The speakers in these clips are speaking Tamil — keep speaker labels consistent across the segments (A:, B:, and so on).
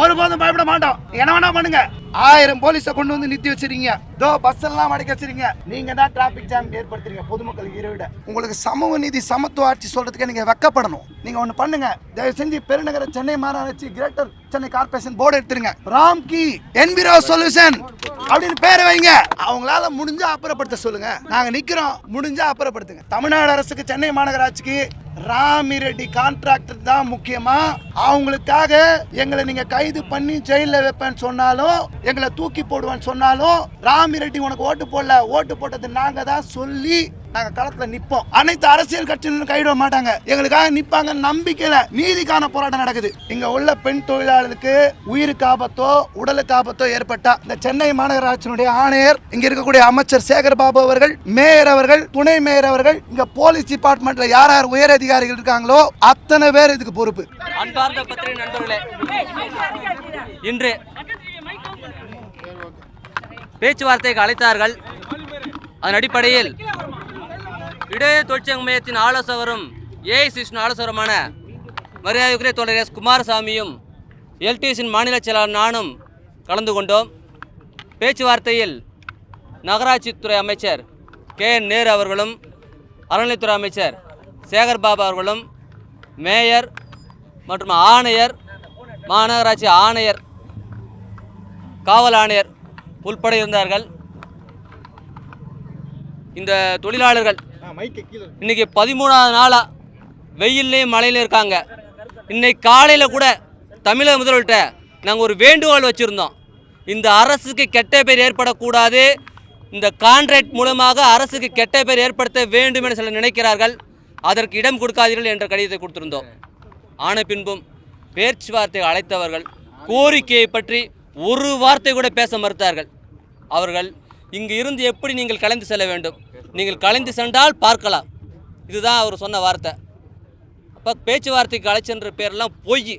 A: ஒருபோதும் பயப்பட மாட்டோம். என்ன வேணா பண்ணுங்க. ஆயிரம் போலீஸை கொண்டு வந்து நிறுத்தி வச்சிருக்கீங்க. தோ பஸ் எல்லாம் அடைக்க வச்சிருக்கீங்க. நீங்க தான் டிராபிக் ஜாம் ஏற்படுத்துறீங்க பொதுமக்கள் இருவிட. உங்களுக்கு சமூக நீதி சமத்துவ ஆட்சி சொல்றதுக்கு நீங்க வெக்கப்படணும். நீங்க ஒண்ணு பண்ணுங்க. தயவு செஞ்சு பெருநகர சென்னை மாநகராட்சி கிரேட்டர் சென்னை கார்பரேஷன் போர்டு எடுத்துருங்க. ராம் கி என்விரோ சொல்யூஷன் அப்படின்னு பேரை வைங்க. அவங்களால முடிஞ்சா அப்புறப்படுத்த சொல்லுங்க. நாங்க நிக்கிறோம். முடிஞ்சா அப்புறப்படுத்துங்க. தமிழ்நாடு அரசுக்கு சென்னை மாநகராட்சிக்கு ராமிரெட்டி கான்ட்ராக்டர் தான் முக்கியமா? அவங்களுக்காக எங்களை நீங்க கைது பண்ணி ஜெயில வைப்பேன்னு சொன்னாலும் எங்களை தூக்கி போடுவேன்னு சொன்னாலும் ராமிரெட்டி உனக்கு ஓட்டு போடல ஓட்டு போட்டது நாங்க தான் சொல்லி நாங்க களத்துல நிப்போம். அனைத்து அரசியல் கட்சியினரும் கைவிட மாட்டாங்க. எங்களுக்காக நிப்பாங்க நம்பிக்கையில நீதிக்கான போராட்டம் நடக்குது. இங்க உள்ள பெண் தொழிலாளருக்கு உயிருக்கு ஆபத்தோ உடலுக்கு ஆபத்தோ ஏற்பட்டா இந்த சென்னை மாநகராட்சியினுடைய ஆணையர் இங்க இருக்கக்கூடிய அமைச்சர் சேகர் பாபு அவர்கள் மேயர் அவர்கள் துணை மேயர் அவர்கள் இங்க போலீஸ் டிபார்ட்மெண்ட்ல யார் யார் உயர் அதிகாரிகள் இருக்காங்களோ அத்தனை பேர் இதுக்கு பொறுப்பு.
B: அன்பார்ந்த பத்திரிகை நண்பர்களே இன்று பேச்சுவார்த்தைக்கு அழைத்தார்கள். அதன் அடிப்படையில் இடையே தொழிற்சங்க மையத்தின் ஆலோசகரும் ஏஐசிசின் ஆலோசகருமான மரியாதைக்குரிய தோழர் எஸ் குமாரசாமியும் எல்டிசியின் மாநில செயலாளர் நானும் கலந்து கொண்டோம். பேச்சுவார்த்தையில் நகராட்சித்துறை அமைச்சர் கே என் நேரு அவர்களும் அறநிலைத்துறை அமைச்சர் சேகர் பாபு அவர்களும் மேயர் மற்றும் ஆணையர் மாநகராட்சி ஆணையர் காவல் ஆணையர் உள்பட இருந்தார்கள். இந்த தொழிலாளர்கள் இன்னைக்கு பதிமூணாவது நாளா வெயில்லையும் மழையில இருக்காங்க. இன்னைக்கு காலையில் கூட தமிழக முதல்வர்கிட்ட நாங்கள் ஒரு வேண்டுகோள் வச்சுருந்தோம். இந்த அரசுக்கு கெட்ட பேர் ஏற்படக்கூடாது. இந்த கான்ட்ராக்ட் மூலமாக அரசுக்கு கெட்ட பேர் ஏற்படுத்த வேண்டும் என சிலர் நினைக்கிறார்கள். அதற்கு இடம் கொடுக்காதீர்கள் என்ற கடிதத்தை கொடுத்திருந்தோம். ஆன பின்பும் பேச்சுவார்த்தை அழைத்தவர்கள் கோரிக்கையை பற்றி ஒரு வார்த்தை கூட பேச மறுத்தார்கள். அவர்கள் இங்கு இருந்து எப்படி நீங்கள் கலைந்து செல்ல வேண்டும்? நீங்கள் கலைந்து சென்றால் பார்க்கலாம். இதுதான் அவர் சொன்ன வார்த்தை. அப்போ பேச்சுவார்த்தைக்கு அழைச்சன்ற பேரெல்லாம் பொய்.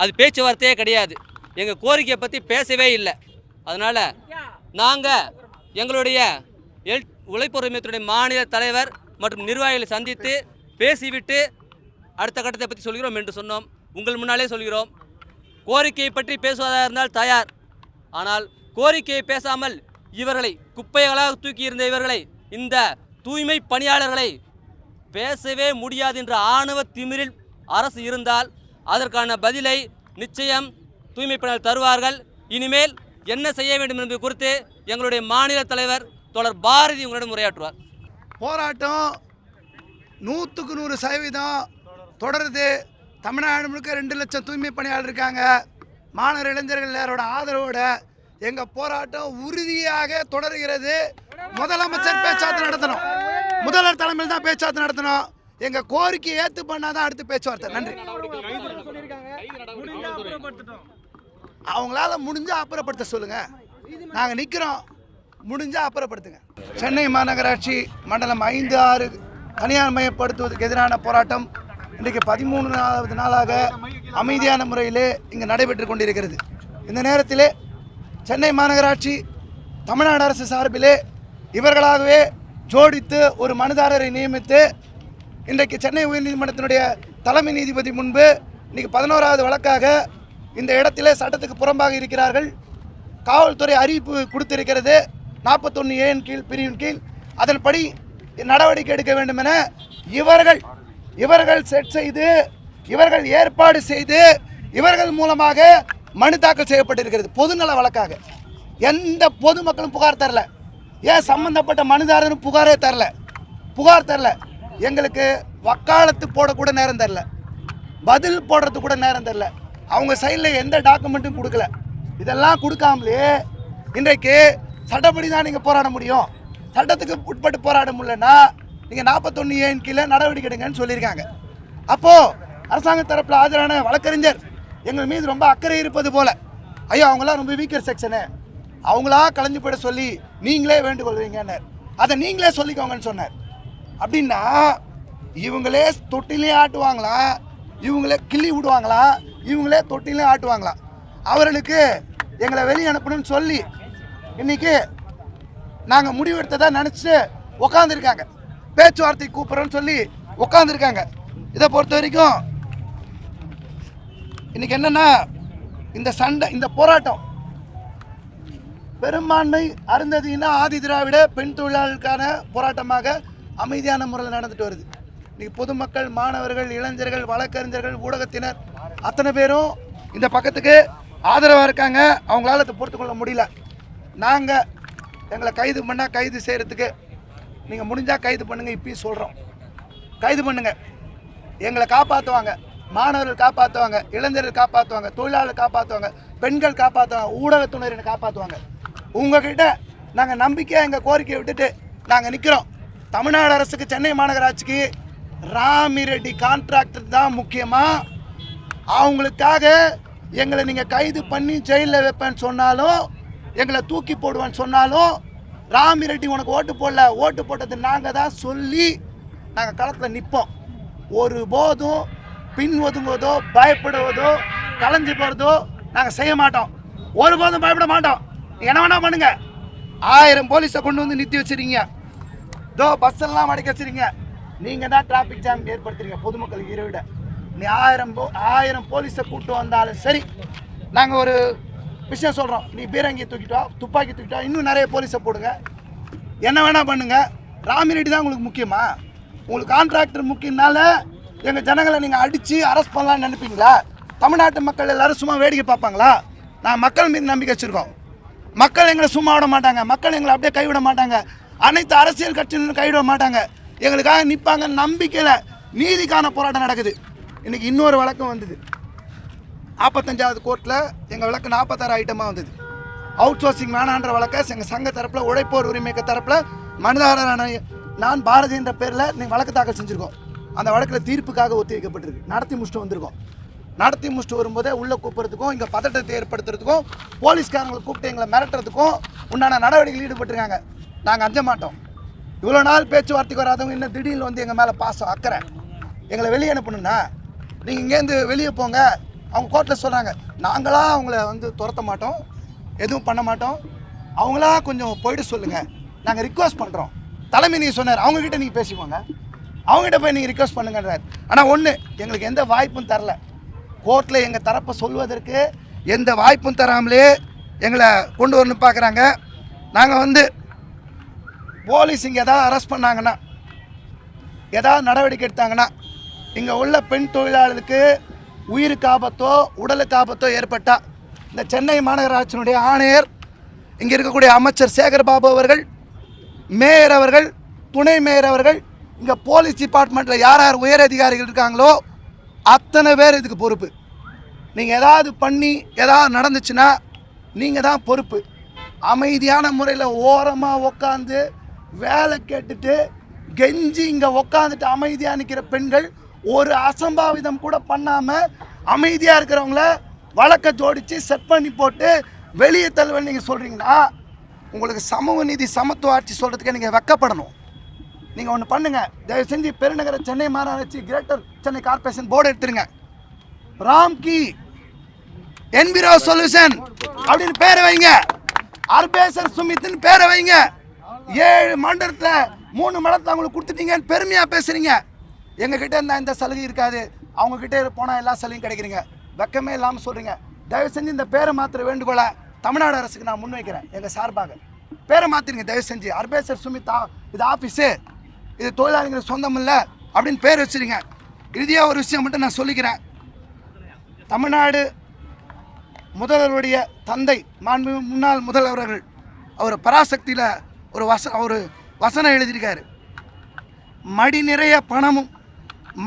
B: அது பேச்சுவார்த்தையே கிடையாது. எங்கள் கோரிக்கையை பற்றி பேசவே இல்லை. அதனால் நாங்கள் எங்களுடைய எல் உழைப்புரிமையத்துடைய மாநில தலைவர் மற்றும் நிர்வாகிகளை சந்தித்து பேசிவிட்டு அடுத்த கட்டத்தை பற்றி சொல்கிறோம் என்று சொன்னோம். உங்கள் முன்னாலே சொல்கிறோம். கோரிக்கையை பற்றி பேசுவதாக இருந்தால் தயார். ஆனால் கோரிக்கையை பேசாமல் இவர்களை குப்பைகளாக தூக்கியிருந்த இவர்களை இந்த தூய்மை பணியாளர்களை பேசவே முடியாது என்ற ஆணவ திமிரில் அரசு இருந்தால் அதற்கான பதிலை நிச்சயம் தூய்மை பணியாளர் தருவார்கள். இனிமேல் என்ன செய்ய வேண்டும் என்பது குறித்து எங்களுடைய மாநில தலைவர் தொடர் பாரதி உங்களிடம் உரையாற்றுவார்.
A: போராட்டம் நூற்றுக்கு நூறு சதவீதம் தொடருது. தமிழ்நாடு முழுக்க ரெண்டு லட்சம் தூய்மை பணியாளர் இருக்காங்க. மாணவர் இளைஞர்கள் எல்லாரோட ஆதரவோட எங்கள் போராட்டம் உறுதியாக தொடர்கிறது. முதலமைச்சர் பேச்சுவார்த்தை நடத்தணும். முதல்வர் தலைமையில் தான் பேச்சுவார்த்தை நடத்தணும். எங்கள் கோரிக்கை ஏற்று பண்ணாதான் அடுத்து பேச்சுவார்த்தை. நன்றி. அவங்களால முடிஞ்சா அப்புறப்படுத்த சொல்லுங்க. நாங்கள் நிற்கிறோம் முடிஞ்சா அப்புறப்படுத்துங்க. சென்னை மாநகராட்சி மண்டலம் ஐந்து ஆறு தனியார் மயப்படுத்துவதற்கு எதிரான போராட்டம். இன்றைக்கு பதிமூணாவது நாளாக அமைதியான முறையிலே இங்கு நடைபெற்று கொண்டிருக்கிறது. இந்த நேரத்திலே சென்னை மாநகராட்சி தமிழ்நாடு அரசு சார்பிலே இவர்களாகவே ஜோடித்து ஒரு மனுதாரரை நியமித்து இன்றைக்கு சென்னை உயர்நீதிமன்றத்தினுடைய தலைமை நீதிபதி முன்பு இன்றைக்கு பதினோராவது வழக்காக இந்த இடத்திலே சட்டத்துக்கு புறம்பாக இருக்கிறார்கள். காவல்துறை அறிவிப்பு கொடுத்திருக்கிறது. நாற்பத்தொன்று ஏன் கீழ் பிரிவின் கீழ். அதன்படி நடவடிக்கை எடுக்க வேண்டும் என இவர்கள் இவர்கள் செட் செய்து இவர்கள் ஏற்பாடு செய்து இவர்கள் மூலமாக மனு தாக்கல் செய்யப்பட்டிருக்கிறது. பொதுநல வழக்காக. எந்த பொதுமக்களும் புகார் தரல. ஏன் சம்பந்தப்பட்ட மனுதாரரும் புகாரே தரல. புகார் தரல. எங்களுக்கு வக்காலத்து போடக்கூட நேரம் தரல. பதில் போடுறதுக்கு கூட நேரம் தரல. அவங்க சைடில் எந்த டாக்குமெண்ட்டும் கொடுக்கல. இதெல்லாம் கொடுக்காமலே இன்றைக்கு சட்டப்படி தான் நீங்கள் போராட முடியும். சட்டத்துக்கு உட்பட்டு போராட முடியலன்னா நீங்கள் நாற்பத்தொன்று ஏன் கீழே நடவடிக்கை எடுங்கன்னு சொல்லியிருக்காங்க. அப்போது அரசாங்க தரப்பில் ஆஜரான வழக்கறிஞர் எங்கள் மீது ரொம்ப அக்கறை இருப்பது போல. ஐயோ அவங்களாம் ரொம்ப வீக்கர் செக்ஷனு அவங்களா கலைஞ்சு போயிட சொல்லி நீங்களே வேண்டுகோள் அதை நீங்களே சொல்லிக்கோங்கன்னு சொன்னார். அப்படின்னா இவங்களே தொட்டிலையும் ஆட்டுவாங்களா? இவங்களே கிள்ளி விடுவாங்களா? இவங்களே தொட்டிலையும் ஆட்டுவாங்களா? அவர்களுக்கு எங்களை வெளியே அனுப்பணும்னு சொல்லி இன்னைக்கு நாங்கள் முடிவெடுத்ததா நினச்சி உக்காந்துருக்காங்க. பேச்சுவார்த்தை கூப்பிட்றோன்னு சொல்லி உக்காந்துருக்காங்க. இதை பொறுத்த வரைக்கும் இன்னைக்கு என்னன்னா இந்த சண்டை இந்த போராட்டம். பெரும்பான்மை அருந்ததினா ஆதி திராவிட பெண் தொழிலாளர்களுக்கான போராட்டமாக அமைதியான முறையில் நடந்துட்டு வருது. இன்னைக்கு பொதுமக்கள் மாணவர்கள் இளைஞர்கள் வழக்கறிஞர்கள் ஊடகத்தினர் அத்தனை பேரும் இந்த பக்கத்துக்கு ஆதரவாக இருக்காங்க. அவங்களால அதை பொறுத்து கொள்ள முடியல. நாங்கள் எங்களை கைது பண்ணால் கைது செய்கிறதுக்கு நீங்கள் முடிஞ்சால் கைது பண்ணுங்கள் இப்பயும் சொல்கிறோம் கைது பண்ணுங்கள் எங்களை காப்பாற்றுவாங்க மாணவர்கள் காப்பாற்றுவாங்க இளைஞர்கள் காப்பாற்றுவாங்க தொழிலாளர் காப்பாற்றுவாங்க பெண்கள் காப்பாற்றுவாங்க ஊடகத்துறையினை காப்பாற்றுவாங்க உங்ககிட்ட நாங்கள் நம்பிக்கையாக எங்கள் கோரிக்கையை விட்டுட்டு நாங்கள் நிற்கிறோம் தமிழ்நாடு அரசுக்கு சென்னை மாநகராட்சிக்கு ராமிரெட்டி கான்ட்ராக்டர் தான் முக்கியமாக அவங்களுக்காக எங்களை நீங்கள் கைது பண்ணி ஜெயிலில் வைப்பேன்னு சொன்னாலும் எங்களை தூக்கி போடுவேன்னு சொன்னாலும் ராமி ரெட்டி உனக்கு ஓட்டு போடல ஓட்டு போட்டது நாங்கள் தான் சொல்லி நாங்கள் களத்தில் நிற்போம் ஒரு போதும் பின் ஒதுங்குவதோ பயப்படுவதோ கலைஞ்சு போகிறதோ நாங்கள் செய்ய மாட்டோம். ஒருபோதும் பயப்பட மாட்டோம். என்ன வேணால் பண்ணுங்க. ஆயிரம் போலீஸை கொண்டு வந்து நிறுத்தி வச்சிருக்கீங்க. தோ பஸ் எல்லாம் அடைக்க வச்சிருக்கீங்க. நீங்கள் தான் டிராஃபிக் ஜாம் ஏற்படுத்துறீங்க பொதுமக்களுக்கு இருவிட நீ ஆயிரம் போ ஆயிரம் போலீஸை கூப்பிட்டு வந்தாலும் சரி நாங்கள் ஒரு விஷயம் சொல்கிறோம் நீ பீரங்கி தூக்கிட்டோம் துப்பாக்கி தூக்கிட்டோம் இன்னும் நிறைய போலீஸை போடுங்க. என்ன வேணால் பண்ணுங்கள் ராமிரெட்டி தான் உங்களுக்கு முக்கியமா? உங்களுக்கு கான்ட்ராக்டர் முக்கியனால எங்கள் ஜனங்களை நீங்கள் அடித்து அரெஸ்ட் பண்ணலாம்னு நினைப்பீங்களா? தமிழ்நாட்டு மக்கள் எல்லாரும் சும்மா வேடிக்கை பார்ப்பாங்களா? நான் மக்கள் மீது நம்பிக்கை வச்சுருக்கோம். மக்கள் எங்களை சும்மா விட மாட்டாங்க. மக்கள் எங்களை அப்படியே கைவிட மாட்டாங்க. அனைத்து அரசியல் கட்சியினரும் கைவிட மாட்டாங்க. எங்களுக்காக நிற்பாங்க நம்பிக்கையில் நீதிக்கான போராட்டம் நடக்குது. இன்றைக்கி இன்னொரு வழக்கம் வந்தது. நாற்பத்தஞ்சாவது கோர்ட்டில் எங்கள் வழக்கு நாற்பத்தாறு ஐட்டமாக வந்தது. அவுட் சோர்சிங் வேணான்ற வழக்கை எங்கள் சங்க தரப்பில் உழைப்போர் உரிமைக்க தரப்பில் மனிதாரான நான் பாரதி என்ற பேரில் நீங்கள் வழக்கு தாக்கல் செஞ்சுருக்கோம். அந்த வழக்கில் தீர்ப்புக்காக ஒத்தி வைக்கப்பட்டிருக்கு. நடத்தி முடிச்சுட்டு வந்திருக்கோம். நடத்தி முடிச்சுட்டு வரும்போதே உள்ளே கூப்பிட்றதுக்கும் இங்கே பதட்டத்தை ஏற்படுத்துறதுக்கும் போலீஸ்காரங்களை கூப்பிட்டு எங்களை மிரட்டுறதுக்கும் உண்டான நடவடிக்கைகள் ஈடுபட்டிருக்காங்க. நாங்கள் அஞ்ச மாட்டோம். இவ்வளோ நாள் பேச்சுவார்த்தைக்கு வராதவங்க இன்னும் திடீர்னு வந்து எங்கள் மேலே பாசம் அக்கறை. எங்களை வெளியே அனுப்பணுன்னா நீங்கள் இங்கேருந்து வெளியே போங்க. அவங்க கோர்ட்டில் சொல்கிறாங்க நாங்களாக அவங்கள வந்து துரத்த மாட்டோம். எதுவும் பண்ண மாட்டோம். அவங்களா கொஞ்சம் போயிட்டு சொல்லுங்கள் நாங்கள் ரிக்வஸ்ட் பண்ணுறோம் தலைமை நீங்கள் சொன்னார். அவங்கக்கிட்ட நீங்கள் பேசிக்கோங்க. அவங்ககிட்ட போய் நீங்கள் ரிக்வஸ்ட் பண்ணுங்கன்றார். ஆனால் ஒன்று எங்களுக்கு எந்த வாய்ப்பும் தரல. கோர்ட்டில் எங்கள் தரப்பை சொல்வதற்கு எந்த வாய்ப்பும் தராமலே எங்களை கொண்டு வரணும் பார்க்குறாங்க நாங்கள் வந்து போலீஸ் இங்கே எதாவது அரெஸ்ட் பண்ணாங்கன்னா எதாவது நடவடிக்கை எடுத்தாங்கன்னா இங்கே உள்ள பெண் தொழிலாளருக்கு உயிருக்கு ஆபத்தோ உடலுக்கு ஆபத்தோ ஏற்பட்டால் இந்த சென்னை மாநகராட்சியினுடைய ஆணையர் இங்கே இருக்கக்கூடிய அமைச்சர் சேகர் பாபு அவர்கள் மேயர் அவர்கள் துணை மேயர் அவர்கள் இங்கே போலீஸ் டிபார்ட்மெண்ட்டில் யார் யார் உயர் அதிகாரிகள் இருக்காங்களோ அத்தனை பேர் இதுக்கு பொறுப்பு. நீங்கள் ஏதாவது பண்ணி ஏதாவது நடந்துச்சுன்னா நீங்கள் தான் பொறுப்பு. அமைதியான முறையில் ஓரமாக உக்காந்து வேலை கேட்டுட்டு கெஞ்சி இங்கே உக்காந்துட்டு அமைதியாக நிற்கிற பெண்கள் ஒரு அசம்பாவிதம் கூட பண்ணாமல் அமைதியாக இருக்கிறவங்கள வழக்கை ஜோடித்து செட் பண்ணி போட்டு வெளியே தள்ளுவேன் நீங்கள் சொல்கிறீங்கன்னா உங்களுக்கு சமூக நீதி சமத்துவ ஆட்சி சொல்கிறதுக்கு நீங்கள் வெக்கப்படணும். நீங்கள் ஒன்று பண்ணுங்கள் தயவு செஞ்சு பெருநகர சென்னை மாநகராட்சி கிரேட்டர் சென்னை கார்ப்பரேஷன் போர்டு எடுத்துருங்க. ராம்கி என்விரோ சொல்யூஷன் அப்படின்னு பேரை வைங்க. அர்பேசர் சுமித்னு பேரை வைங்க. ஏழு மண்டலத்தில் மூணு மடத்தை அவங்களுக்கு கொடுத்துட்டீங்கன்னு பெருமையாக பேசுகிறீங்க எங்ககிட்ட இருந்தால் இந்த சலுகை இருக்காது. அவங்கக்கிட்டே போனால் எல்லா சலுகையும் கிடைக்கிறீங்க வெக்கமே இல்லாமல் சொல்கிறீங்க தயவு செஞ்சு இந்த பேரை மாத்திர வேண்டுகோளை தமிழ்நாடு அரசுக்கு நான் முன்வைக்கிறேன். எங்கள் சார்பாக. பேரை மாற்றிருங்க தயவு செஞ்சு. அர்பேசர் சுமித் இது ஆஃபீஸு இது தொழிலாளிகள் சொந்தம் இல்லை அப்படின்னு பேர் வச்சுருங்க. இறுதியாக ஒரு விஷயம் மட்டும் நான் சொல்லிக்கிறேன். தமிழ்நாடு முதல்வருடைய தந்தை மாண்பு முன்னாள் முதல்வர்கள் அவர் பராசக்தியில் ஒரு வச ஒரு வசனம் எழுதியிருக்காரு. மடி நிறைய பணமும்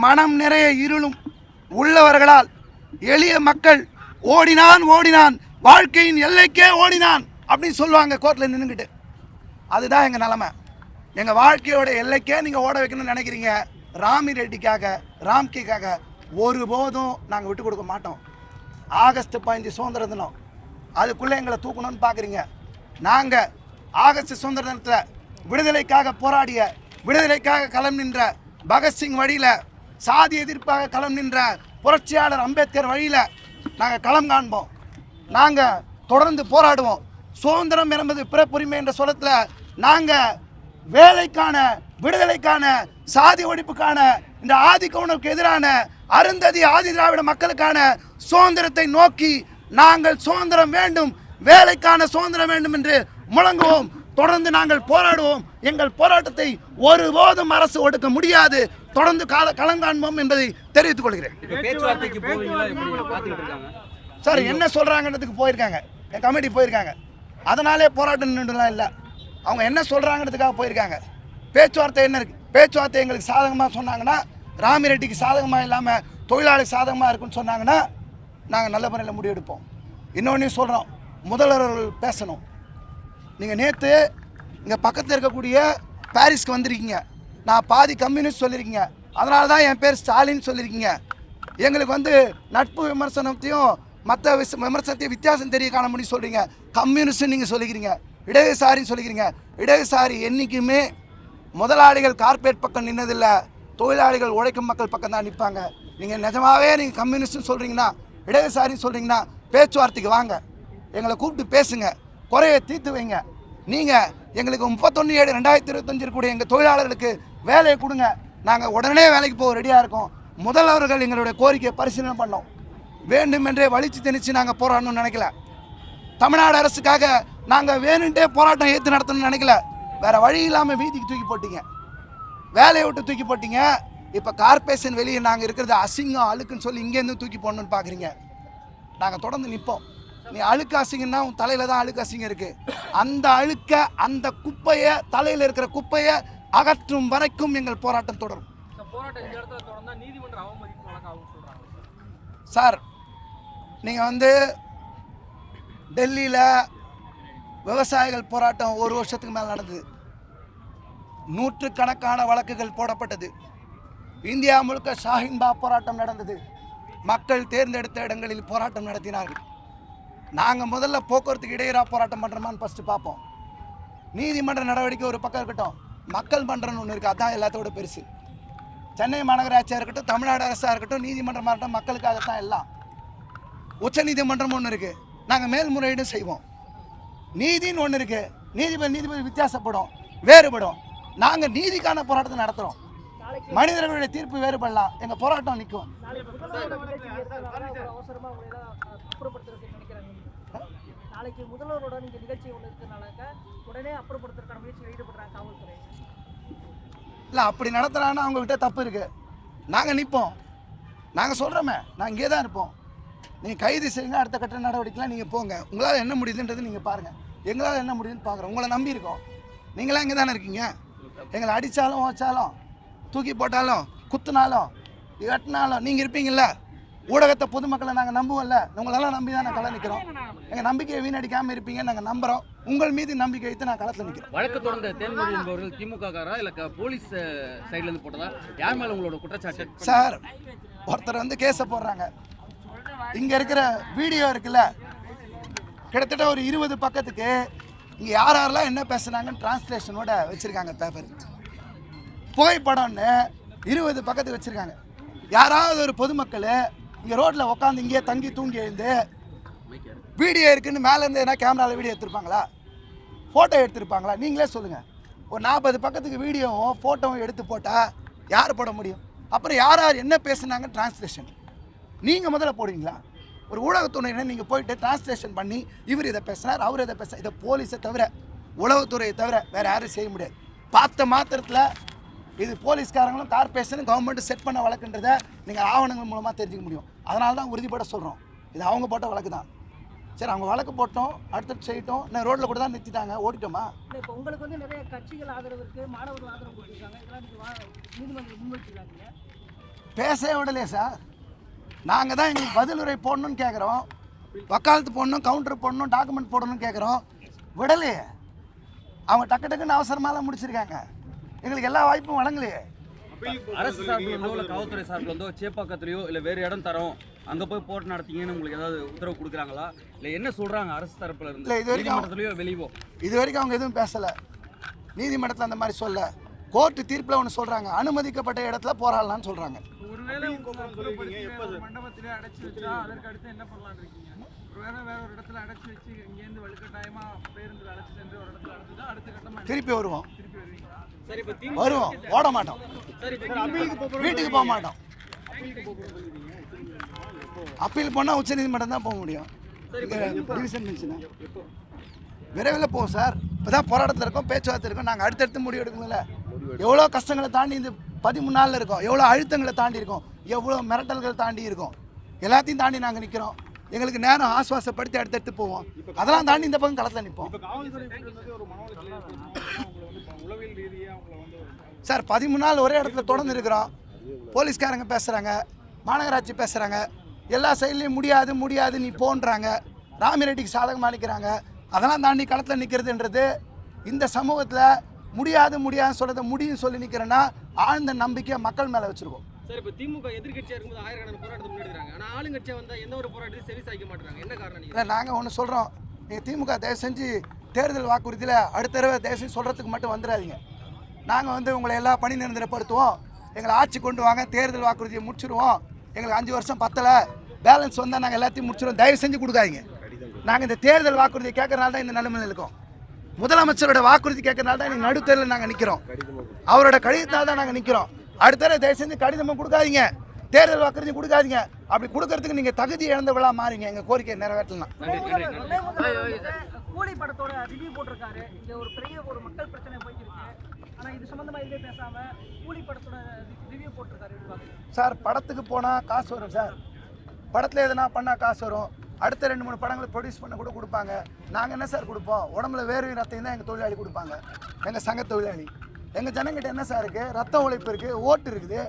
A: மனம் நிறைய இருளும் உள்ளவர்களால் எளிய மக்கள் ஓடினான் ஓடினான். வாழ்க்கையின் எல்லைக்கே ஓடினான் அப்படின்னு சொல்லுவாங்க கோர்ட்டில் நின்றுக்கிட்டு அதுதான் எங்கள் நிலமை. எங்கள் வாழ்க்கையோட எல்லைக்கே நீங்கள் ஓட வைக்கணும்னு நினைக்கிறீங்க. ராமி ரெட்டிக்காக ராம்கிக்காக ஒருபோதும் நாங்கள் விட்டு கொடுக்க மாட்டோம். ஆகஸ்ட் பதினஞ்சு சுதந்திர தினம். அதுக்குள்ளே எங்களை தூக்கணும்னு பார்க்குறீங்க நாங்கள் ஆகஸ்ட் சுதந்திர தினத்தில் விடுதலைக்காக போராடிய விடுதலைக்காக களம் நின்ற பகத்சிங் வழியில் சாதி எதிர்ப்பாக களம் நின்ற புரட்சியாளர் அம்பேத்கர் வழியில் நாங்கள் களம் காண்போம். நாங்கள் தொடர்ந்து போராடுவோம். சுதந்திரம் என்பது பிறப்புரிமை என்ற சொல்லத்தில் நாங்கள் வேலைக்கான விடுதலைக்கான சாதி ஒழிப்புக்கான இந்த ஆதி கவுனருக்கு எதிரான அருந்ததி ஆதி திராவிட மக்களுக்கான சுதந்திரத்தை நோக்கி நாங்கள் சுதந்திரம் வேண்டும் வேலைக்கான சுதந்திரம் வேண்டும் என்று முழங்குவோம். தொடர்ந்து நாங்கள் போராடுவோம். எங்கள் போராட்டத்தை ஒருபோதும் அரசு ஒடுக்க முடியாது. தொடர்ந்து கால களங்காண்போம் என்பதை தெரிவித்துக் கொள்கிறேன். சார் என்ன சொல்கிறாங்கன்றதுக்கு போயிருக்காங்க. கமிட்டி போயிருக்காங்க. அதனாலே போராட்டம் நின்றுலாம் இல்லை. அவங்க என்ன சொல்கிறாங்கன்றதுக்காக போயிருக்காங்க. பேச்சுவார்த்தை என்ன இருக்குது பேச்சுவார்த்தை எங்களுக்கு சாதகமாக சொன்னாங்கன்னா ராமிரெட்டிக்கு சாதகமாக இல்லாமல் தொழிலாளி சாதகமாக இருக்குன்னு சொன்னாங்கன்னா நாங்கள் நல்ல முறையில் முடிவெடுப்போம். இன்னொன்றையும் சொல்கிறோம் முதல்வர்கள் பேசணும். நீங்கள் நேற்று இங்கே பக்கத்தில் இருக்கக்கூடிய பாரிஸ்க்கு வந்திருக்கீங்க. நான் பாதி கம்யூனிஸ்ட் சொல்லியிருக்கீங்க அதனால தான் என் பேர் ஸ்டாலின் சொல்லியிருக்கீங்க எங்களுக்கு வந்து நட்பு விமர்சனத்தையும் மற்ற விச விமர்சனத்தையும் வித்தியாசம் தெரிய காண முடியும் சொல்கிறீங்க கம்யூனிஸ்ட்னு நீங்கள் சொல்லிக்கிறீங்க. இடதுசாரின்னு சொல்லிக்கிறீங்க. இடதுசாரி என்றைக்குமே முதலாளிகள் கார்ப்பரேட் பக்கம் நின்னதில்லை. தொழிலாளிகள் உழைக்கும் மக்கள் பக்கம் தான் நிற்பாங்க. நீங்கள் நிஜமாகவே நீங்கள் கம்யூனிஸ்ட்னு சொல்கிறீங்கன்னா இடதுசாரின்னு சொல்கிறீங்கன்னா பேச்சுவார்த்தைக்கு வாங்க. எங்களை கூப்பிட்டு பேசுங்க. குறையை தீர்த்து வைங்க. நீங்கள் எங்களுக்கு முப்பத்தொன்று ஏழு ரெண்டாயிரத்தி இருபத்தஞ்சு இருக்கக்கூடிய எங்கள் தொழிலாளர்களுக்கு வேலையை கொடுங்க. நாங்கள் உடனே வேலைக்கு போக ரெடியாக இருக்கோம். முதல்வர்கள் எங்களுடைய கோரிக்கையை பரிசீலனை பண்ணோம். வேண்டுமென்றே வலிச்சு திணிச்சு நாங்கள் போராடணும்னு நினைக்கல. தமிழ்நாடு அரசுக்காக நாங்கள் வேணுன்ட்டே போராட்டம் ஏற்று நடத்தணும்னு நினைக்கல. வேற வழி இல்லாமல் வீதிக்கு தூக்கி போட்டீங்க. வேலையை விட்டு தூக்கி போட்டீங்க. இப்போ கார்பரேஷன் வெளியே நாங்கள் இருக்கிறது அசிங்கம் அழுக்குன்னு சொல்லி இங்கேருந்து தூக்கி போடணும்னு பார்க்குறீங்க நாங்கள் தொடர்ந்து நிற்போம் நீ அழுக்கு அசிங்கன்னா உன் தலையில் தான் அழுக்கு அசிங்கம் இருக்குது அந்த அழுக்க அந்த குப்பையை தலையில் இருக்கிற குப்பையை அகற்றும் வரைக்கும் எங்கள் போராட்டம் தொடரும். சார் நீங்கள் வந்து டெல்லியில் விவசாயிகள் போராட்டம் ஒரு வருஷத்துக்கு மேலே நடந்தது. நூற்றுக்கணக்கான வழக்குகள் போடப்பட்டது. இந்தியா முழுக்க ஷாஹின்பா போராட்டம் நடந்தது. மக்கள் தேர்ந்தெடுத்த இடங்களில் போராட்டம் நடத்தினார்கள். நாங்கள் முதல்ல போக்குவரத்துக்கு இடையூறாக போராட்டம் பண்ணுறோமான்னு ஃபஸ்ட்டு பார்ப்போம். நீதிமன்ற நடவடிக்கை ஒரு பக்கம் இருக்கட்டும். மக்கள் மன்றம்னு ஒன்று இருக்குது அதுதான் எல்லாத்தோட பெருசு. சென்னை மாநகராட்சியாக இருக்கட்டும் தமிழ்நாடு அரசாக இருக்கட்டும் நீதிமன்றமாக இருக்கட்டும் மக்களுக்காகத்தான் எல்லாம். உச்சநீதிமன்றம் ஒன்று இருக்குது நாங்கள் மேல்முறையீடும் செய்வோம். நீதின்னு ஒன்று இருக்குது நீதிபதி நீதிபதி வித்தியாசப்படும் வேறுபடும். நாங்கள் நீதிக்கான போராட்டத்தை நடத்துகிறோம் மனிதர்களுடைய தீர்ப்பு வேறுபடலாம். எங்கள் போராட்டம் நிற்கும்
C: அவசரமா உங்களை எல்லாம் அப்புறப்படுத்துறதுக்கு நினைக்கிறாங்க நாளைக்கு முதல்வரோட நீங்க நிகழ்ச்சி ஒன்று இருக்கிறனால உடனே அப்புறப்படுத்துறதுக்கான முயற்சியில் ஈடுபடுறாங்க காவல்துறை.
A: இல்லை அப்படி நடத்துகிறாங்கன்னா அவங்கக்கிட்ட தப்பு இருக்குது நாங்கள் நிற்போம் நாங்கள் சொல்கிறோமே நான் இங்கே தான் இருப்போம். நீங்கள் கைது செய்யுங்க அடுத்த கட்ட நடவடிக்கைலாம் நீங்கள் போங்க. உங்களால் என்ன முடியுதுன்றது நீங்கள் பாருங்கள் எங்களால் என்ன முடியுதுன்னு பார்க்குறோம் உங்களை நம்பி இருக்கோம். நீங்களாம் இங்கே தானே இருக்கீங்க? எங்களை அடித்தாலும் வச்சாலும் தூக்கி போட்டாலும் குத்துனாலும் வெட்டினாலும் நீங்கள் இருப்பீங்கள்ல ஊடகத்தை பொதுமக்களை நாங்கள் நம்புவோம்ல. உங்களெல்லாம் நம்பி தான் நான் களை நிற்கிறோம் எங்கள் நம்பிக்கையை வீணடிக்காமல் இருப்பீங்கன்னு நாங்கள் நம்புகிறோம் உங்கள் மீது நம்பிக்கை வைத்து நான் களத்தில் நிற்கிறோம்
D: வழக்கு தொடர்ந்த தேன்மொழி என்பவர்கள் திமுக காரா இல்ல போலீஸ் சைடுல இருந்து போட்டதா? யார் மேல உங்களோட குற்றச்சாட்டு?
A: சார் ஒருத்தர் வந்து கேஸை போடுறாங்க. இங்கே இருக்கிற வீடியோ இருக்குல்ல கிட்டத்தட்ட ஒரு இருபது பக்கத்துக்கு இங்கே யார் யாரெல்லாம் என்ன பேசுனாங்கன்னு டிரான்ஸ்லேஷனோட வச்சுருக்காங்க பேப்பர் புகைப்படம்னு இருபது பக்கத்துக்கு வச்சுருக்காங்க. யாராவது ஒரு பொதுமக்கள் இங்கே ரோட்டில் உட்காந்து இங்கேயே தங்கி தூங்கி எழுந்து வீடியோ இருக்குன்னு மேலேருந்து எதனா கேமராவில் வீடியோ எடுத்திருப்பாங்களா? ஃபோட்டோ எடுத்திருப்பாங்களா? நீங்களே சொல்லுங்கள் ஒரு நாற்பது பக்கத்துக்கு வீடியோவும் ஃபோட்டோவும் எடுத்து போட்டால் யார் போட முடியும்? அப்புறம் யார் யார் என்ன பேசுனாங்க டிரான்ஸ்லேஷன் நீங்கள் முதல்ல போடுவீங்களா? ஒரு ஊடகத்துறையினர் நீங்கள் போயிட்டு டிரான்ஸ்லேஷன் பண்ணி இவர் இதை பேசுனார் அவர் இதை பேச இதை போலீஸை தவிர உளவுத்துறையை தவிர வேறு யாரும் செய்ய முடியாது. பார்த்த மாத்திரத்தில் இது போலீஸ்காரங்களும் கார்பரேஷனும் கவர்மெண்ட் செட் பண்ண வழக்குன்றதை நீங்கள் ஆவணங்கள் மூலமாக தெரிஞ்சுக்க முடியும். அதனால தான் உறுதிப்பட சொல்கிறோம் இது அவங்க போட்ட வழக்கு தான். சரி அவங்க வழக்கு போட்டோம் அடுத்தது செய்யட்டும். நான் ரோட்டில் கூட தான் நிறுத்திட்டாங்க. ஓடிட்டோமா?
C: இப்போ உங்களுக்கு வந்து நிறைய கட்சிகள் ஆதரவு இருக்கு மாணவர்கள் ஆதரவு கொடுத்துருக்காங்க. இதெல்லாம் நீங்க வா நீதிமன்றம் முன்வைச்சிருக்காங்க
A: பேசவே விடலையே சார். நாங்கள் தான் எங்களுக்கு பதிலுரை போடணும்னு கேட்குறோம் வக்காலத்து போடணும் கவுண்டர் போடணும் டாக்குமெண்ட் போடணும்னு கேட்குறோம் விடலையே. அவங்க டக்கு டக்குன்னு அவசரமாலாம் முடிச்சிருக்காங்க. எங்களுக்கு எல்லா வாய்ப்பும் வழங்கலையே.
D: அரசு சார்பில் இல்ல காவல்துறை சார்பில் இருந்தோ சேப்பாக்கத்துலயோ இல்ல வேற இடம் தரோம் அங்க போய் போட்டு நடத்தீங்கன்னு உங்களுக்கு ஏதாவது உத்தரவு கொடுக்குறாங்களா? இல்ல என்ன சொல்றாங்க அரசு தரப்புல இருந்து?
A: இல்ல, இது வரைக்கும்
D: வெளியவோ?
A: இது வரைக்கும் அவங்க எதுவும் பேசலை. நீதிமன்றத்தில் அந்த மாதிரி சொல்ல. கோர்ட்டு தீர்ப்பில் ஒன்று சொல்கிறாங்க அனுமதிக்கப்பட்ட இடத்துல போராடலாம்னு சொல்கிறாங்க
E: ஒருவேளை உங்களை அப்புறப்படுத்தி மண்டபத்திலே அடைச்சு வச்சா அதற்கு அடுத்து என்ன பண்ணலாம்னு இருக்கீங்க? ஒருவேளை வேற ஒரு இடத்துல அடைச்சு வச்சு இங்கேருந்து வலுக்கட்டாயமா பேருந்துல அடைச்சு சென்று ஒரு இடத்துல அடைச்சுதான் அடுத்த கட்டமா என்ன?
A: திருப்பி வருவோம்.
E: திருப்பி வருவீங்களா?
D: சரி இப்ப
A: வருவோம். ஓட மாட்டோம். வீட்டுக்கு போக மாட்டோம். அப்பீல் பண்ணால் உச்சநீதிமன்றம் தான் போக முடியும். டிவிஷன் விரைவில் போகும் சார். இப்போ தான் போராட்டத்தில் இருக்கோம் பேச்சுவார்த்தை இருக்கோம். நாங்கள் அடுத்தடுத்து முடிவு எடுக்கணும்ல. எவ்வளோ கஷ்டங்களை தாண்டி இந்த பதிமூணு நாளில் இருக்கோம். எவ்வளோ அழுத்தங்களை தாண்டி இருக்கோம். எவ்வளோ மிரட்டல்கள் தாண்டி இருக்கோம். எல்லாத்தையும் தாண்டி நாங்கள் நிற்கிறோம் எங்களுக்கு நேரம் ஆசுவாசப்படுத்தி அடுத்தடுத்து போவோம். அதெல்லாம் தாண்டி இந்த பக்கம் களத்தில் நிற்போம் சார் பதிமூணு நாள் ஒரே இடத்துல தொடர்ந்து இருக்கிறோம். போலீஸ்காரங்க பேசுகிறாங்க மாநகராட்சி பேசுகிறாங்க எல்லா சைட்லேயும் முடியாது முடியாது நீ போன்றாங்க. ராமிரெட்டிக்கு சாதகமாக நிற்கிறாங்க அதெல்லாம் தாண்டி களத்தில் நிற்கிறதுன்றது இந்த சமூகத்தில் முடியாது முடியாதுன்னு சொல்கிறத முடியும்னு சொல்லி நிற்கிறேன்னா ஆழ்ந்த நம்பிக்கை மக்கள் மேலே வச்சுருக்கோம்.
F: சார் இப்போ திமுக எதிர்க்கட்சியா இருக்கும்போது ஆயிரக்கணக்கான போராட்டத்தை முன்னெடுக்கிறாங்க. ஆனா ஆளுங்கட்சியா வந்தா எந்த ஒரு போராட்டத்தையும் செவி சாய்க்க மாட்டாங்க என்ன காரணம்
A: இல்லை நாங்கள் ஒன்று சொல்கிறோம் நீங்கள் திமுக தயவு செஞ்சு தேர்தல் வாக்குறுதியில் அடுத்த தடவை தயவு செஞ்சு சொல்கிறதுக்கு மட்டும் வந்துடாதீங்க. நாங்கள் வந்து உங்களை எல்லா பணி நிரந்தரப்படுத்துவோம். எங்களை ஆட்சி கொண்டு வாங்க தேர்தல் வாக்குறுதியை முடிச்சிருவோம். எங்களுக்கு அஞ்சு வருஷம் பத்தலை. பேலன்ஸ் வந்தால் நாங்கள் எல்லாத்தையும் முடிச்சிருவோம். தயவு செஞ்சு கொடுக்காதீங்க. நாங்கள் இந்த தேர்தல் வாக்குறுதியை கேட்கறனால தான் இந்த நிலைமையில் இருக்கோம். முதலமைச்சரோட வாக்குறுதி கேட்கறனால தான் இன்னைக்கு நடுத்தேர்தலில் நாங்கள் நிற்கிறோம் அவரோட கடிதத்தினால தான் நாங்கள் நிற்கிறோம் அடுத்த தயவு செஞ்சு கடிதமும் கொடுக்காதீங்க. தேர்தல் வாக்குறுதி கொடுக்காதீங்க. அப்படி கொடுக்கறதுக்கு நீங்கள் தகுதி இழந்தவளா மாறிங்க. எங்கள் கோரிக்கையை நிறைவேற்றலாம்.
C: கூலி படத்தோட ரிவ்யூ போட்டிருக்காரு. இங்க ஒரு பெரிய ஒரு மக்கள் பிரச்சனை போயிட்டு இருக்கு ஆனா இது சம்பந்தமா எதுவுமே பேசாம கூலி படத்தோட ரிவ்யூ போட்டிருக்காரு. எப்படி பாக்குறீங்க?
A: சார் படத்துக்கு போனால் காசு வரும் சார். படத்தில் எதனா பண்ணால் காசு வரும். அடுத்த ரெண்டு மூணு படங்களை ப்ரொடியூஸ் பண்ண கூட கொடுப்பாங்க. நாங்கள் என்ன சார் கொடுப்போம்? உடம்புல வேர்வை ரத்தம் தான் எங்கள் தொழிலாளி கொடுப்பாங்க. எங்கள் சங்க தொழிலாளி. எங்கள் ஜனங்கிட்ட என்ன சார் இருக்குது ரத்த உழைப்பு இருக்குது ஓட்டு இருக்குது.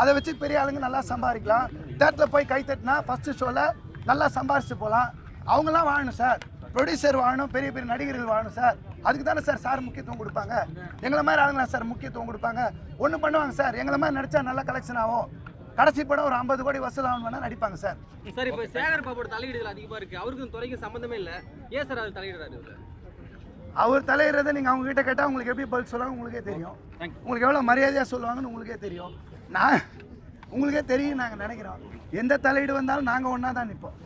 A: அதை வச்சு பெரிய ஆளுங்க நல்லா சம்பாதிக்கலாம். தேட்டரில் போய் கை தட்டினா ஃபஸ்ட்டு ஷோவில் நல்லா சம்பாரிச்சு போகலாம். அவங்களாம் வாழணும் சார் ப்ரொடியூசர் வாழணும் பெரிய பெரிய நடிகர்கள் வாழணும் சார் அதுக்கு தானே சார் சார் முக்கியத்துவம் கொடுப்பாங்க. எங்களை மாதிரி ஆளுங்களா சார் முக்கியத்துவம் கொடுப்பாங்க. ஒன்று பண்ணுவாங்க சார் எங்களை மாதிரி நடித்தா நல்லா கலெக்ஷன் ஆகும். கடைசி படம் ஒரு ஐம்பது கோடி வசூல் ஆகணும் வேணா நடிப்பாங்க சார்.
F: சார் இப்போ சேகர் பாபோட தலையீடுகள் அதிகமா இருக்கு. அவருக்கு இந்த துறைக்கு சம்பந்தமே இல்ல. ஏன் சார் அவர் தலையிடுறாரு
A: அவர் தலையிறதை நீங்கள் அவங்க கிட்ட கேட்டால் உங்களுக்கு எப்படி பதில் சொல்லுவாங்க உங்களுக்கே தெரியும். உங்களுக்கு எவ்வளோ மரியாதையாக சொல்லுவாங்கன்னு உங்களுக்கே தெரியும். நான் உங்களுக்கே தெரியும் நாங்கள் நினைக்கிறோம். எந்த தலையீடு வந்தாலும் நாங்கள் ஒன்றா தான் நிற்போம்